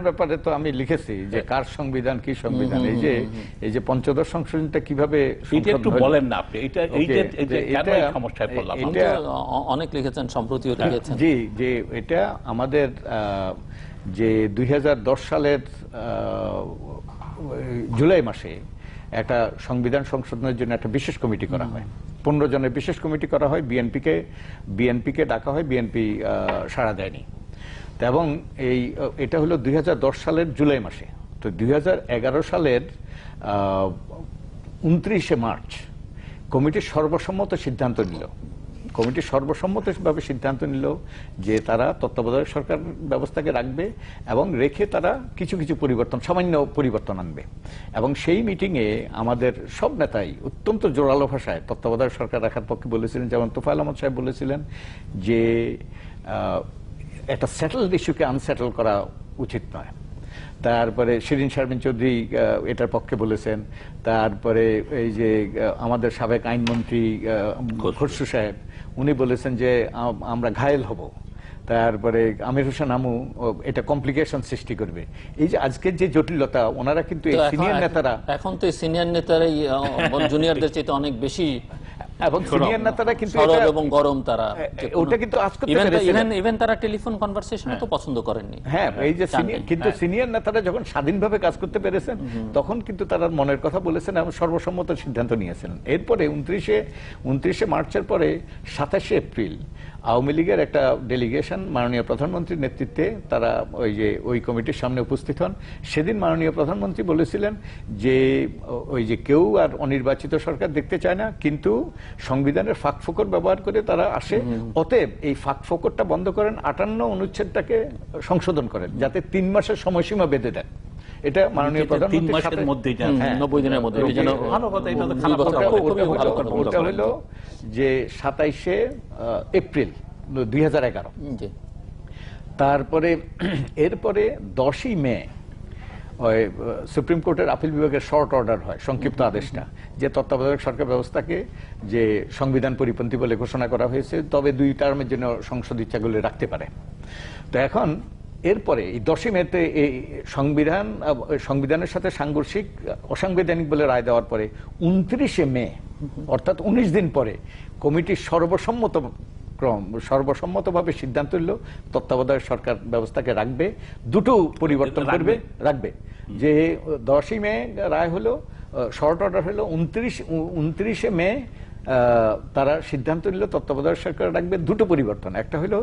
ব্যাপারে তো আমি লিখেছি যে কার সংবিধান কি সংবিধান? এই যে এই যে পঞ্চদশ সংশোধনটা কীভাবে একটু বলেন না আপনি। এটা এই যে সমস্যায় পড়লাম অনেক লিখেছেন সম্প্রতিও লিখেছেন। জি যে এটা আমাদের যে দুই হাজার দশ সালের জুলাই মাসে একটা সংবিধান সংশোধনের জন্য একটা বিশেষ কমিটি করা হয়। পনেরো জনের বিশেষ কমিটি করা হয় বিএনপিকে বিএনপিকে ডাকা হয় বিএনপি সাড়া দেয়নি। এবং এই এটা হলো দুই হাজার দশ সালের জুলাই মাসে। তো দুই হাজার এগারো সালের উনত্রিশে মার্চ কমিটি সর্বসম্মত সিদ্ধান্ত নিল। কমিটি সর্বসম্মতভাবে সিদ্ধান্ত নিল যে তারা তত্ত্বাবধায়ক সরকার ব্যবস্থাকে রাখবে এবং রেখে তারা কিছু কিছু পরিবর্তন, সামান্য পরিবর্তন আনবে। এবং সেই মিটিংয়ে আমাদের সব নেতাই অত্যন্ত জোরালো ভাষায় তত্ত্বাবধায়ক সরকার রাখার পক্ষে বলেছিলেন, যেমন তোফায়েল আহমদ সাহেব বলেছিলেন যে একটা সেটেলড ইস্যুকে আনসেটেল করা উচিত নয়। তারপরে শিরিন শারমিন চৌধুরী এটার পক্ষে বলেছেন। তারপরে এই যে আমাদের সাবেক আইনমন্ত্রী খসরু সাহেব উনি বলেছেন যে আমরা ঘায়েল হব। তারপরে আমির হোসেন আমু এটা কমপ্লিকেশন সৃষ্টি করবে। এই যে আজকের যে জটিলতা ওনারা কিন্তু সিনিয়র নেতারা এখন তো সিনিয়র নেতারাই জুনিয়রদের চাইতে অনেক বেশি এবং সিনিয়র নেতারা কিন্তু সরব এবং গরম তারা ওটা কিন্তু আজকে ইভেন ইভেন ইভেন তারা টেলিফোন কনভারসেশনও তো পছন্দ করেননি। হ্যাঁ এই যে সিনিয়র কিন্তু সিনিয়র নেতারা যখন স্বাধীনভাবে কাজ করতে পেরেছেন তখন কিন্তু তারা মনের কথা বলেছেন এবং সর্বসম্মত সিদ্ধান্ত নিয়েছিলেন। এরপরে উনত্রিশে উনত্রিশে মার্চের পরে সাতাশে এপ্রিল আওয়ামী লীগের একটা ডেলিগেশন মাননীয় প্রধানমন্ত্রীর নেতৃত্বে তারা ওই যে ওই কমিটির সামনে উপস্থিত হন। সেদিন মাননীয় প্রধানমন্ত্রী বলেছিলেন যে ওই যে কেউ আর অনির্বাচিত সরকার দেখতে চায় না কিন্তু সংবিধানের ফাঁক ফোকর ব্যবহার করে তারা আসে। অতএব এই ফাঁক ফোকরটা বন্ধ করেন আটান্ন অনুচ্ছেদটাকে সংশোধন করেন যাতে তিন মাসের সময়সীমা বেঁধে দেন। এটা মাননীয় এটা তিন প্রধানমন্ত্রীর মাসের সাথে- মধ্যেই হুম, যান নব্বই দিনের মধ্যে। ভালো কথা, এটা তো খারাপ কথা পরে বলে। খুবই ওটা হলো- কথা। বলতে ওটা পারেন। হলো যে সাতাইশে এপ্রিল দুই হাজার এগারো। তারপরে এরপরে দশই মে সুপ্রিম কোর্টের আপিল বিভাগের শর্ট অর্ডার হয় সংক্ষিপ্ত আদেশটা যে তত্ত্বাবধায়ক সরকার ব্যবস্থাকে যে সংবিধান পরিপন্থী বলে ঘোষণা করা হয়েছে তবে দুই টার্মের জন্য সংসদ ইচ্ছাগুলি রাখতে পারে। তো এখন এরপরে এই দশই মেতে এই সংবিধান সংবিধানের সাথে সাংঘর্ষিক অসাংবিধানিক বলে রায় দেওয়ার পরে উনত্রিশে মে অর্থাৎ উনিশ দিন পরে কমিটির সর্বসম্মত ক্রম সর্বসম্মতভাবে সিদ্ধান্ত নিল তত্ত্বাবধায়ক সরকার ব্যবস্থাকে রাখবে দুটো পরিবর্তন করবে রাখবে। যে দশই মে রায় হলো শর্ট অর্ডার হলো উনত্রিশ উনত্রিশে মে তারা সিদ্ধান্ত নিল তত্ত্বাবধায়ক সরকার রাখবে দুটো পরিবর্তন। একটা হলো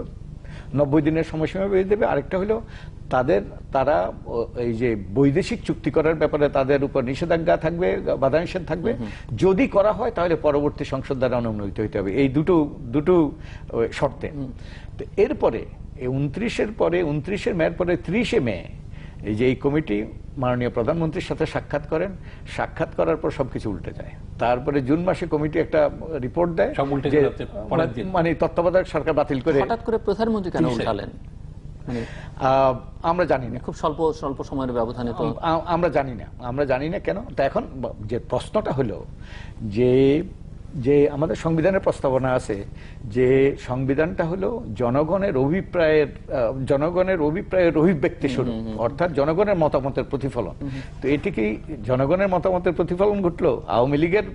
নব্বই দিনের সময়সীমা বেঁধে দেবে। আরেকটা হলো তাদের তারা এই যে বৈদেশিক চুক্তি করার ব্যাপারে তাদের উপর নিষেধাজ্ঞা থাকবে বাধা নিষেধ থাকবে। যদি করা হয় তাহলে পরবর্তী সংসদ দ্বারা অনুমোদিত হইতে হবে। এই দুটো দুটো শর্তে। তো এরপরে এই উনত্রিশের পরে উনত্রিশের মেয়ের পরে ত্রিশে মে এই যে এই কমিটি মাননীয় প্রধানমন্ত্রীর সাথে সাক্ষাৎ করেন। সাক্ষাৎ করার পর সবকিছু উল্টে যায়। তারপরে জুন মাসে কমিটি একটা রিপোর্ট দেয় দিন। মানে তত্ত্বাবধায়ক সরকার বাতিল করে হঠাৎ করে প্রধানমন্ত্রী কেন উঠালেন? মানে আমরা জানি না। খুব স্বল্প স্বল্প সময়ের ব্যবধানে তো আমরা জানি না। আমরা জানি না কেন? তা এখন যে প্রশ্নটা হলো যে যে আমাদের সংবিধানের প্রস্তাবনা আছে যে সংবিধানটা হলো জনগণের অভিপ্রায়ের জনগণের অভিপ্রায়ের অভিব্যক্তি স্বরূপ অর্থাৎ জনগণের মতামতের প্রতিফলন। তো এটি কি জনগণের মতামতের প্রতিফলন ঘটলো? আওয়ামী লীগের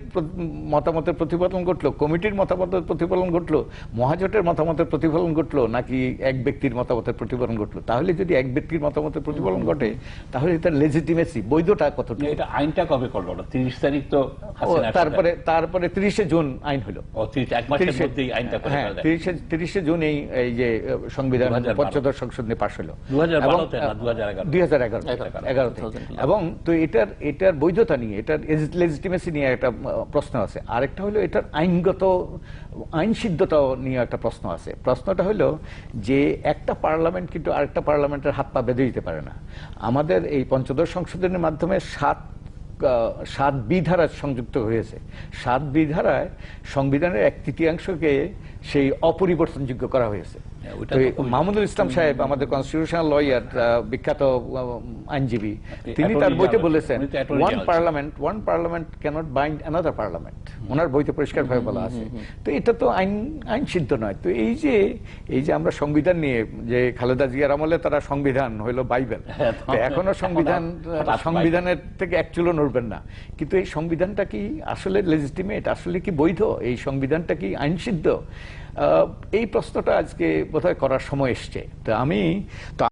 মতামতের প্রতিফলন ঘটলো? কমিটির মতামতের প্রতিফলন ঘটলো? মহাজোটের মতামতের প্রতিফলন ঘটলো? নাকি এক ব্যক্তির মতামতের প্রতিফলন ঘটলো? তাহলে যদি এক ব্যক্তির মতামতের প্রতিফলন ঘটে তাহলে তার লেজিটিমেসি বৈধতা কতটুকু? এটা আইনটা কবে করল? তিরিশ তারিখ তো তারপরে তারপরে তিরিশে জুন আইন হলো। ও, 30 এক মাসের 30 মধ্যেই আইনটা করে হ্যাঁ ফেলা যায়। তিরিশে তিরিশে জুন এই এই যে সংবিধান পঞ্চদশ সংসদ নিয়ে পাশ হলো। 2012 তে না, 2011 দুই হাজার এগারো। এগারোতে। এবং তো এটার এটার বৈধতা নিয়ে এটার লেজিটিমেসি নিয়ে একটা প্রশ্ন আছে। আরেকটা হলো এটার আইনগত আইন সিদ্ধতা নিয়ে একটা প্রশ্ন আছে। প্রশ্নটা হলো যে একটা পার্লামেন্ট কিন্তু আরেকটা পার্লামেন্টের হাত পা বেঁধে দিতে পারে না। আমাদের এই পঞ্চদশ সংশোধনের মাধ্যমে সাত সাত বিধারা সংযুক্ত হয়েছে। সাত বিধারায় সংবিধানের এক তৃতীয়াংশকে সেই অপরিবর্তনযোগ্য করা হয়েছে। হ্যাঁ, মাহমুদুল ইসলাম সাহেব আমাদের কনস্টিটিউশনাল লয়ার বিখ্যাত আইনজীবী তিনি তার বইতে বলেছেন one parliament one parliament cannot bind another parliament ওনার বইতে পরিষ্কার ভাবে বলা আছে। তো এটা তো আইন আইন সিদ্ধ নয়। তো এই যে এই যে আমরা সংবিধান নিয়ে যে খালেদা জিয়ার আমলে তারা সংবিধান হইল বাইবেল। হ্যাঁ, এখনও সংবিধান সংবিধানের থেকে এক চুলো নড়বেন না। কিন্তু এই সংবিধানটা কি আসলে লেজিটিমেট আসলে কি বৈধ? এই সংবিধানটা কি আইনসিদ্ধ? আহ, এই প্রশ্নটা আজকে বোধহয় করার সময় এসছে। তো আমি